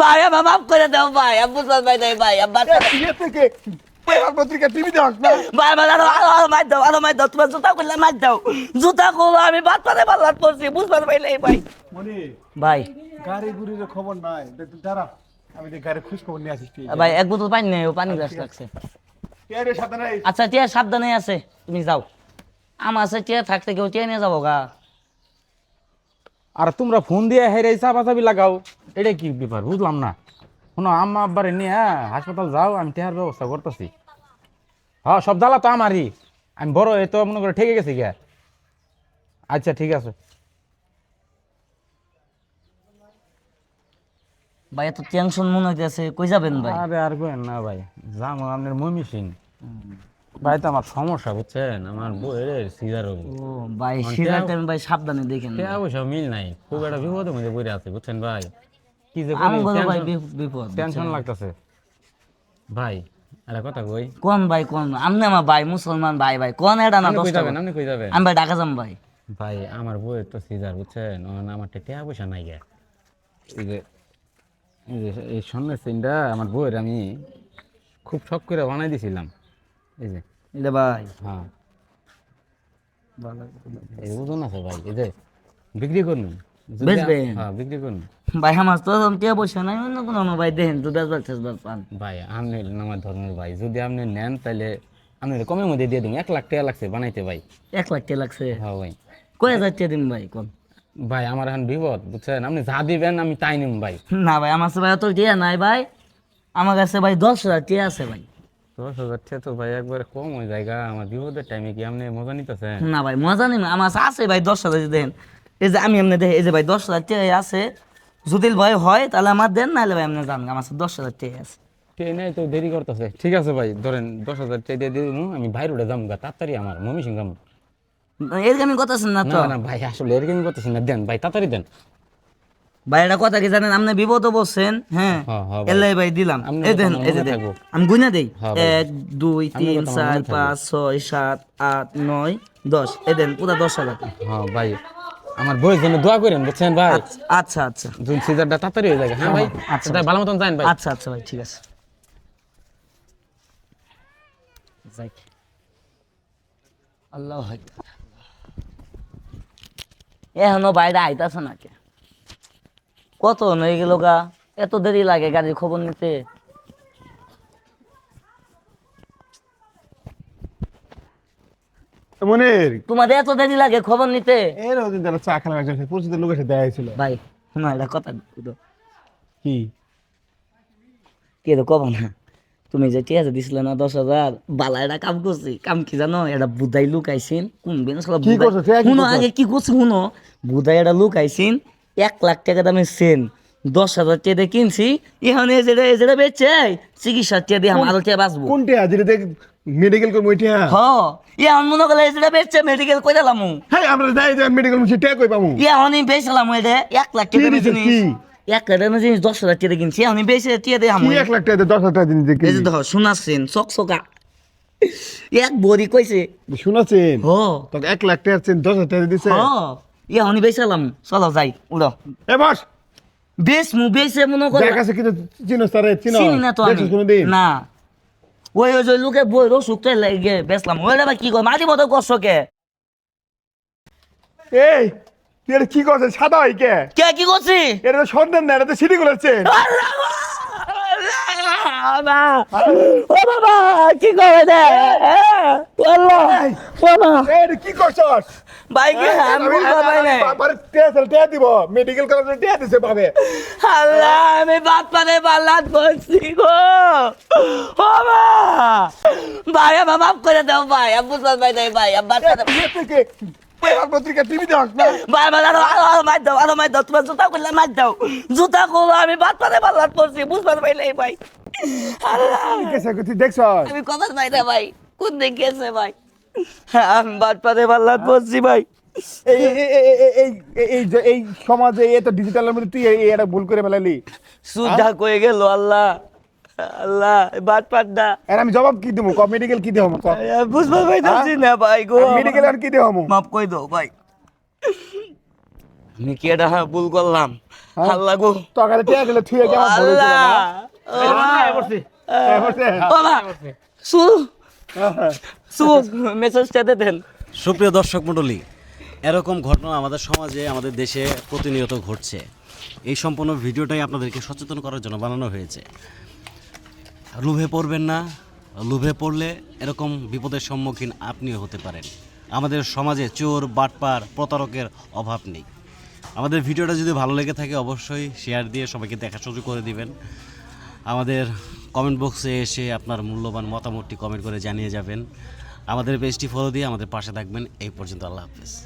ভাই আমার মাফ করে দাও ভাই আমি নাই ভাই আমার ইয়ে থেকে পত্রিকা টিভি দেখ না ভাই আমার আরও আরও আরও মার দাও আরও মার দাও তোমার জুতা করলে মার দাও। জুতা করল আমি বাদ পাতে পাল্লাত পড়ছি বুঝতে পারি ভাই। মনি ভাই। গাড়ি গুড়ির খবর নাই। দাঁড়া। আমি গাড়ি খোঁজ খবর নিয়ে আসিস ভাই এক বোতল পানি নেই পানি গ্লাস লাগছে। আচ্ছা টিয়া সাবধানে আছে তুমি যাও। আমার আছে টিয়া থাকতে কেউ টিয়া নিয়ে যাব গা। আর তোমরা ফোন দিয়ে হেরে চাপাচাপি লাগাও। এটা কি ব্যাপার? বুঝলাম না। শোনো আম্মা আব্বারে নিয়ে হ্যাঁ, হাসপাতাল যাও আমি টেহার ব্যবস্থা করতেছি। হ্যাঁ সব জ্বালা তো আমারই। আমি বড় এ তো মনে করে ঠেকে গেছি গে আচ্ছা ঠিক আছে। ভাই এত টেনশন মনে হইতেছে কই যাবেন ভাই? আরে আর কেন না ভাই যাব আপনার মমি সিং ভাই তো আমার সমস্যা বুঝছেন? আমার বইয়ের সিজার ও ভাই সিজার টাইম ভাই সাবধানে দেখেন টাকা পয়সা মিল নাই। খুব একটা বিপদের মধ্যে পড়ে আছে বুঝছেন ভাই? কি যে ভাই বিপদ টেনশন লাগতেছে। ভাই আরে কথা কই? কোন ভাই কোন? আমনে আমার ভাই মুসলমান ভাই ভাই। কোন এটা না কই যাবেন আমি ভাই ঢাকা যাম ভাই। ভাই আমার বউয়ের তো সিজার বুঝছেন? আমার টাকা পয়সা নাই গে। এই যে এই স্বর্ণের চেনটা আমার বউয়ের আমি খুব শখ করে বানাই দিছিলাম। এই যে এটা ভাই। হ্যাঁ। ওজন আছে ভাই এই যে বিক্রি করুন বেচবেন? হ্যাঁ বিক্রি করুন। ভাই আমার তো টিয়া পয়সা নাই অন্য কোনো ভাই দেখেন তো বেজবার টেসবার পান। ভাই আপনি আমার ধর্মের ভাই যদি আপনি নেন তাহলে আপনি কমের মধ্যে দিয়ে দিন এক লাখ টাকা লাগছে বানাইতে ভাই। এক লাখ টাকা লাগছে? হ্যাঁ ভাই। কয়ে যাচ্ছে দিন ভাই কোন ভাই আমার এখন বিপদ বুঝছেন? আপনি যা দিবেন আমি তাই নিম ভাই। না ভাই আমার ভাই অত টিয়া নাই ভাই। আমার কাছে ভাই দশ হাজার টিয়া আছে ভাই। দশ হাজার টাকা তো ভাই একবারে কম হয়ে জায়গা আমার বিপদের টাইমে কি আপনি মজা নিতেছেন? না ভাই মজা নেই আমার আছে ভাই দশ হাজার দেন। এই যে আমি এমনি দেখে এই যে ভাই দশ হাজার টিয়া আছে। যদি ভয় হয় তাহলে আমার দেন নাহলে ভাই আপনি জান আমার দশ হাজার টিয়া আছে। ট্রেনে তো দেরি করতেছে। ঠিক আছে ভাই ধরেন দশ হাজার টাকা দিয়ে দিবো, আমি বাইরে উঠে যাম গা তাড়াতাড়ি আমার মমি সিং আমি কথা না তো? না ভাই আসলে করতেছি না দেন ভাই তাড়াতাড়ি দেন। ভাই এটা কথা কি জানেন? আপনি বিপদ বলছেন হ্যাঁ? হ্যাঁ, হ্যাঁ ভাই। এলাই ভাই দিলাম। এই দেন এই যে আমি গুনা দেই। হ্যাঁ এক দুই তিন চার পাঁচ ছয় সাত আট নয় দশ। এই দেন পুরো দশ হাজার। হ্যাঁ ভাই। আমার বইয়ের জন্য দোয়া করেন বুঝছেন ভাই? আচ্ছা আচ্ছা জুন সিজারটা তাড়াতাড়ি হয়ে যায় হ্যাঁ ভাই আচ্ছা। আচ্ছা। ভালো মতন যান ভাই। আচ্ছা আচ্ছা ভাই ঠিক আছে। যাই। আল্লাহ। এখনও বাইরে আইতাছে নাকি? কত হয়ে গেল গা? এত দেরি লাগে গাড়ির খবর নিতে? মনির। তোমাদের এত দেরি লাগে খবর নিতে? এর ওদিন যারা চা খেলা একজন পরিচিত লোকের সাথে দেখা হয়েছিল। ভাই শোনো এটা কথা। কি? কে তো কব না। তুমি যে ঠিক আছে দিছিলে না দশ হাজার বালা এটা কাম করছি। কাম কি জানো? এটা বুধাই লুকাইছিন কোন কি শুনো আগে কি করছি শুনো? বুধাই এটা লুকাইছিন এক লাখ টাকা দামের সেন দশ হাজার টাকা দিয়ে কিনছি এখানে যেটা যেটা বেচছে চিকিৎসার টাকা দিয়ে আমার আরও টাকা বাঁচবো। কোনটা যেটা দেখ মেডিকেল করব ওইটা হ এখন মনে করলে যেটা বেচছে মেডিকেল করে দিলাম? হ্যাঁ আমরা যাই যাই মেডিকেল মুছে টেক কই পাবো? এখন বেচলাম এটা এক লাখ টাকা কি? এক লাখ টাকা জিনিস দশ হাজার টাকা কিনছি এখন বেচে টাকা দিয়ে কি এক লাখ টাকা দশ হাজার টাকা জিনিস এই যে ধর শোনাচ্ছেন চক চকা এক বড়ি কইছে। শুনেছেন হ। তোকে এক লাখ টাকা দশ হাজার টাকা দিছে? হ ইয়া হনি বেচালাম চলো যাই উড়ো। এ বস। বেশ মু বেশে মনে করে। যার কাছে কিন্তু চিনো তারে চিনো। চিনি না তো আমি। না। ওই ওই লোকে বই রো শুকতে লাগে বেচলাম। ওইটা বা কি কয় মাটি মতো কষ্ট কে? এই তুই এটা কি করছিস সাদা হয় কে? কে কি করছি? এটা তো সন্ধান না এটা তো সিটি গুলোচ্ছে বাবা ও বাবা কি করে দে আল্লাহ! বাবা এটা কি করছস? ভাই কি আমি বুঝতে পারি না বাবার টেস্ট টেস্ট দিব। মেডিকেল কলেজে টেস্ট দিছে পাবে আল্লাহ আমি বাদ পারে বাল্লাত বলছি গো। মা! ভাই আমার মাফ করে দাও ভাই। আমি বুঝতে পারি নাই ভাই। আমি বাদ পারে ইয়ে ভাই জুতা করল আমি বাদ পারে বাল্লাত পড়ছি বুঝতে পারি নাই ভাই। আল্লাহ। কেসে আমি কথা পাই না ভাই। কোন দিক গেছে ভাই? আমি বাল্লাত পড়ছি ভাই এই এই এই- এই- সমাজে এত ডিজিটালের মধ্যে তুই এটা ভুল করে ফেলালি সুজা কয়ে গেল আল্লাহ আল্লাহ বাদ পাড্ডা আর আমি জবাব কি দেবো ক মেডিকেল কি দেবো ক বুঝতে পারছি না ভাই গো মেডিকেল আর কি দেবো মাফ করে দাও ভাই আমি কি এটা ভুল করলাম হ্যাঁ? আল্লাহ গো তোর কাছে টিয়া গেলে থুয়ে হয়েছিল আল্লাহ বসছি। এ, মেসেজটা দেন। সুপ্রিয় দর্শক মণ্ডলী, এরকম ঘটনা আমাদের সমাজে, আমাদের দেশে প্রতিনিয়ত ঘটছে। এই সম্পূর্ণ ভিডিওটাই আপনাদেরকে সচেতন করার জন্য বানানো হয়েছে। লোভে পড়বেন না, লোভে পড়লে এরকম বিপদের সম্মুখীন আপনিও হতে পারেন। আমাদের সমাজে চোর, বাটপার, প্রতারকের অভাব নেই। আমাদের ভিডিওটা যদি ভালো লেগে থাকে, অবশ্যই শেয়ার দিয়ে সবাইকে দেখা সুযোগ করে দিবেন। আমাদের কমেন্ট বক্সে এসে আপনার মূল্যবান মতামতটি কমেন্ট করে জানিয়ে যাবেন। আমাদের পেজটি ফলো দিয়ে আমাদের পাশে থাকবেন। এই পর্যন্ত আল্লাহ হাফেজ।